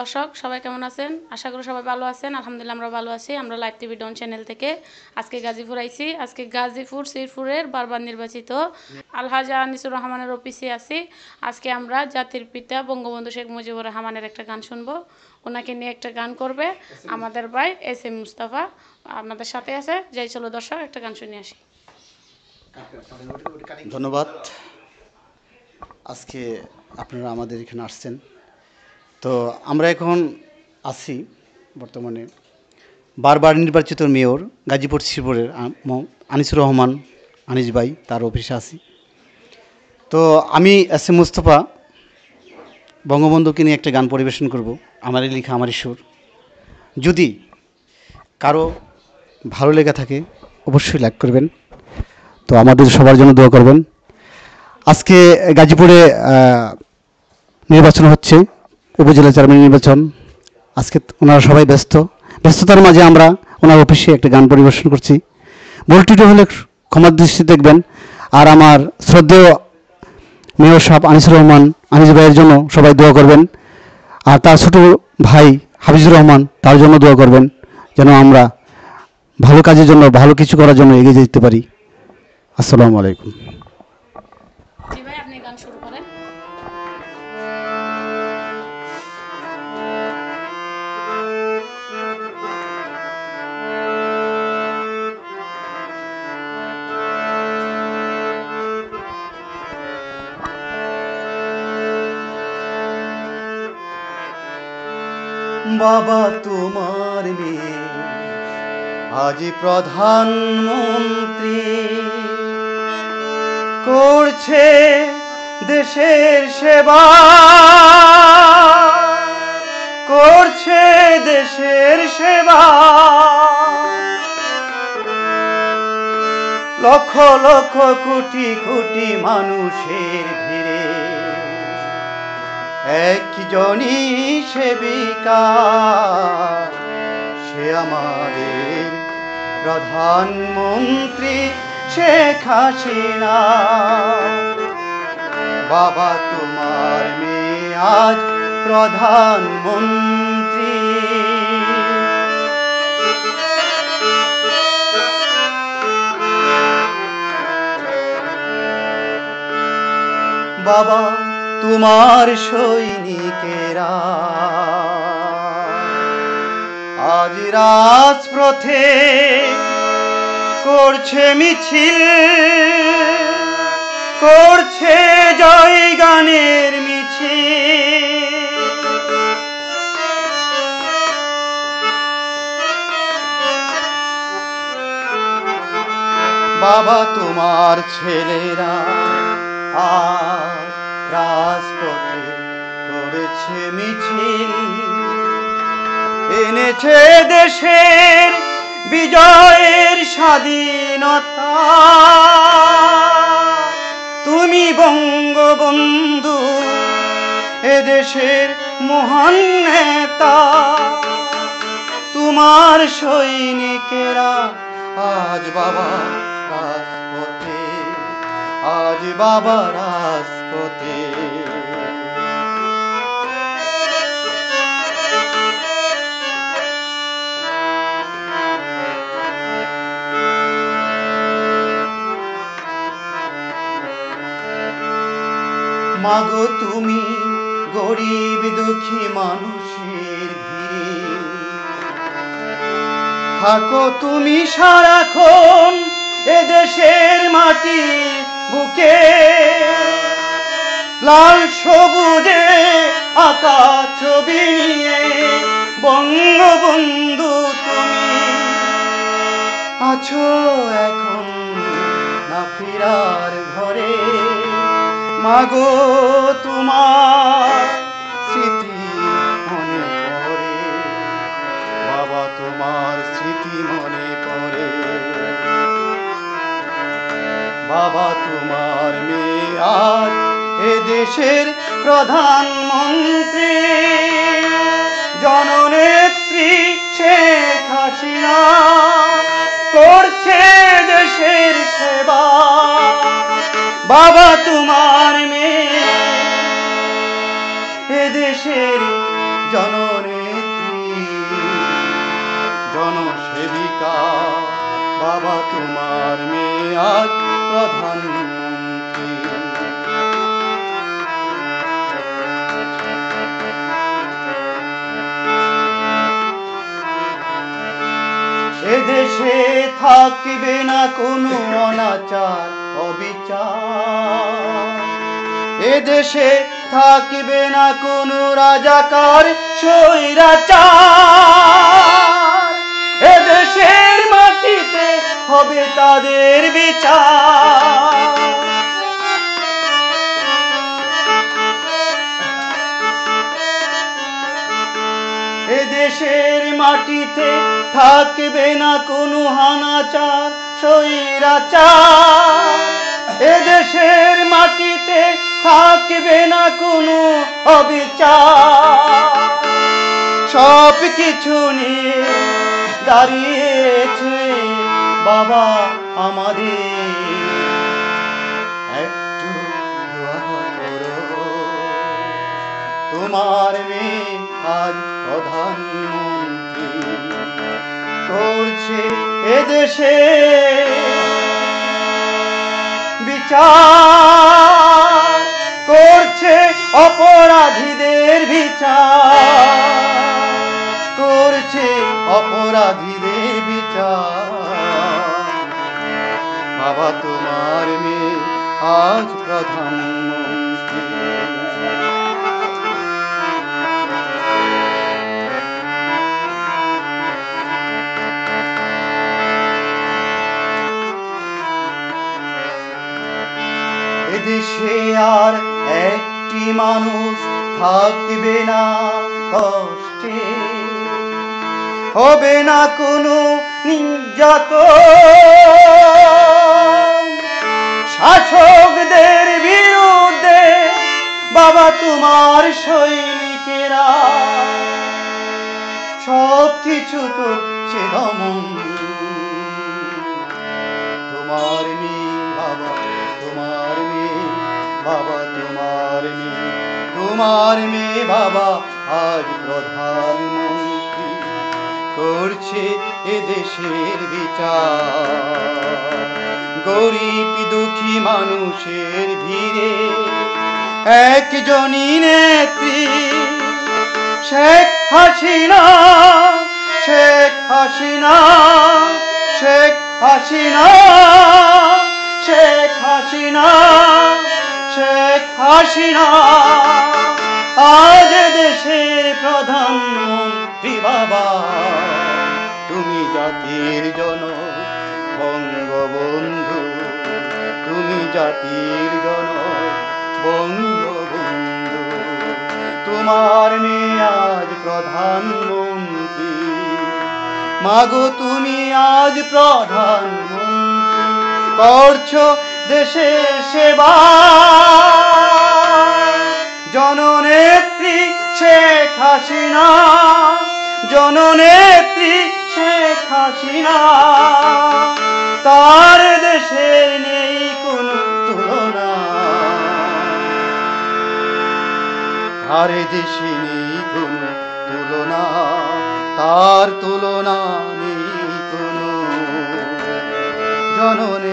দর্শক, সবাই কেমন আছেন? আশা করি সবাই ভালো আছেন। আলহামদুলিল্লাহ আমরা ভালো আছি। আমরা লাইভ টিভি ডন চ্যানেল থেকে আজকে গাজীপুর আইছি। আজকে গাজীপুর শ্রীপুরের বারবার নির্বাচিত আলহাজা আনিসুর রহমানের অফিসে আছি। আজকে আমরা জাতির পিতা বঙ্গবন্ধু শেখ মুজিবুর রহমানের একটা গান শুনব। ওনাকে নিয়ে একটা গান করবে আমাদের ভাই এস এম মুস্তাফা। আপনাদের সাথে আছে। যাই চলো দর্শক, একটা গান শুনে আসি। ধন্যবাদ। আজকে আপনারা আমাদের এখানে আসছেন। তো আমরা এখন আছি বর্তমানে বারবার নির্বাচিত মেয়র, গাজীপুর শ্রীপুরের আনিসুর রহমান, আনিস ভাই, তার অফিসে আছি। তো আমি এস এম মুস্তফা, বঙ্গবন্ধুকে নিয়ে একটা গান পরিবেশন করব আমারই লেখা আমারই সুর। যদি কারও ভালো লেগে থাকে, অবশ্যই লাইক করবেন। তো আমাদের সবার জন্য দোয়া করবেন। আজকে গাজীপুরে নির্বাচন হচ্ছে। উপজেলা চেয়ারম্যান নির্বাচন। আজকে ওনারা সবাই ব্যস্ত। ব্যস্ততার মাঝে আমরা ওনার অফিসে একটা গান পরিবেশন করছি। ভুলটুটি হলে ক্ষমার দৃষ্টি দেখবেন। আর আমার শ্রদ্ধেয় মেয়র সাহেব আনিসুর রহমান, আনিস ভাইয়ের জন্য সবাই দোয়া করবেন। আর তার ছোট ভাই হাফিজুর রহমান, তার জন্য দোয়া করবেন। যেন আমরা ভালো কাজের জন্য, ভালো কিছু করার জন্য এগিয়ে যেতে পারি। আসসালামু আলাইকুম। বাবা তোমার মেয়ে। আজ প্রধানমন্ত্রী করছে দেশের সেবা। করছে দেশের সেবা। লক্ষ লক্ষ কোটি কোটি মানুষের ভিড়ে একজনই সেবিকা সে আমাদের প্রধানমন্ত্রী শেখ হাসিনা। বাবা তোমার মেয়ে আজ প্রধানমন্ত্রী। বাবা তোমার সৈনিকেরা। আজ রাজপথে করছে মিছিল করছে জয় গানের মিছিল। বাবা তোমার ছেলেরা আর রাজপথে করেছে মিছিল। এনেছে দেশের বিজয়ের স্বাধীনতা। তুমি বঙ্গবন্ধু এদেশের মহান নেতা। তোমার সৈনিকেরা, আজ বাবা রাজপথে আজ বাবা রাজপথে। মাগো তুমি গরিব দুঃখী মানুষের ভিড়ে। থাকো তুমি সারাক্ষণ এদেশের মাটি বুকে লাল সবুজে আঁকা ছবি নিয়ে, বঙ্গবন্ধু তুমি আছো এখন না ফিরার ঘরে। মাগো, তোমার হাসিনা করছে দেশের সেবা। বাবা, তোমার মেয়ে এদেশের জননেত্রী, জনসেবিকা। বাবা, তোমার মেয়ে আজ প্রধান না কোনো অনাচার, অবিচার। এদেশে থাকবে না কোনো রাজাকার, স্বৈরাচার। এদেশের মাটিতে হবে তাদের বিচার। এদেশের মাটিতে থাকবে না কোনো হানাচার স্বৈরাচার। এদেশের মাটিতে থাকবে না কোনো অবিচার। সব কিছু নিয়ে দাঁড়িয়েছে বাবা আমাদের। একটু তোমার মেয়ে আজ প্রধানমন্ত্রী। করছে এদেশে বিচার করছে অপরাধীদের বিচার। করছে অপরাধীদের বিচার। বাবা তোমার মেয়ে আজ প্রধানমন্ত্রী এদেশে আর একটি মানুষ থাকবে না কষ্টে, হবে না কোনো নির্যাত। শাসকদের বিরুদ্ধে বাবা তোমার সৈনিকেরা সব কিছু করছে দমন বাবা, তোমার মেয়ে তোমার মেয়ে বাবা, আজ প্রধানমন্ত্রী করছে এদেশের বিচার। গরিব দুঃখী মানুষের ভিড়ে একজনই নেত্রী, শেখ হাসিনা শেখ হাসিনা শেখ হাসিনা শেখ হাসিনা। শেখ হাসিনা। আজ দেশের প্রধানমন্ত্রী বাবা। তুমি জাতির জন, বঙ্গবন্ধু। তুমি জাতির জন, বঙ্গবন্ধু। তোমার মেয়ে আজ প্রধানমন্ত্রী। মাগো তুমি আজ প্রধানমন্ত্রী। করছ দেশের সেবা। জননেত্রী শেখ হাসিনা, জননেত্রী শেখ হাসিনা, তার দেশের নেই কোনো তুলনা। আর দেশে নেই কোনো তুলনা, তার তুলনা নেই কোনো। জননেত্রী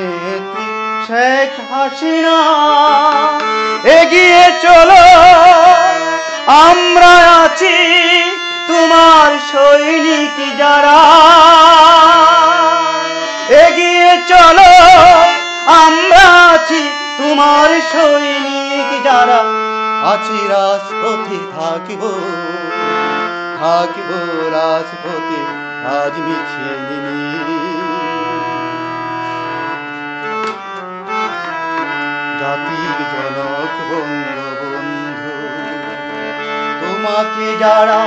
শেখ হাসিনা এগিয়ে চলো। আমরা আছি তোমার সৈনিক যারা। এগিয়ে চলো। আমরা আছি তোমার সৈনিক যারা। আছি রাজপথে থাকিব থাকিব রাজপথে। আজ মিছিল নিয়ে জাতির জনক বঙ্গবন্ধু। তোমাকে যারা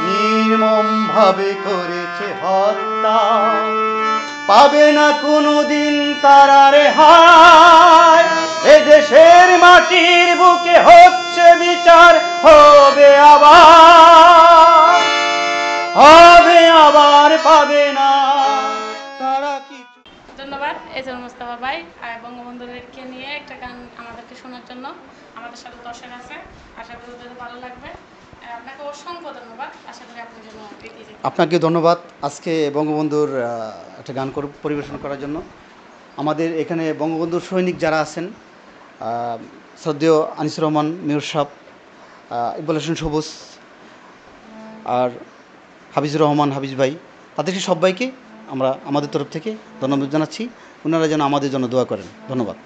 নির্মম ভাবে করেছে হত্যা, পাবে না কোনোদিন তারা রেহাই। এদেশের মাটির বুকে হচ্ছে বিচার, হবে আবার। এজাল মুস্তাফা ভাই আর বঙ্গবন্ধুদেরকে নিয়ে একটা গান আমাদেরকে শোনার জন্য আমাদের সাথে দর্শক আছে। আশা করি ওদের ভালো লাগবে। আপনাকে অসংখ্য ধন্যবাদ। আশা করি আপনি যেন এগিয়ে যেতে আপনাকে ধন্যবাদ। আজকে বঙ্গবন্ধুর একটা গান পরিবেশন করার জন্য। আমাদের এখানে বঙ্গবন্ধুর সৈনিক যারা আছেন শ্রদ্ধেয় আনিসুর রহমান মিউর সাহ ইকবাল হোসেন সবুজ, আর হাফিজুর রহমান হাফিজ ভাই। তাদেরকে সবাইকে আমরা আমাদের তরফ থেকে ধন্যবাদ জানাচ্ছি। ওনারা যেন আমাদের জন্য দোয়া করেন। ধন্যবাদ।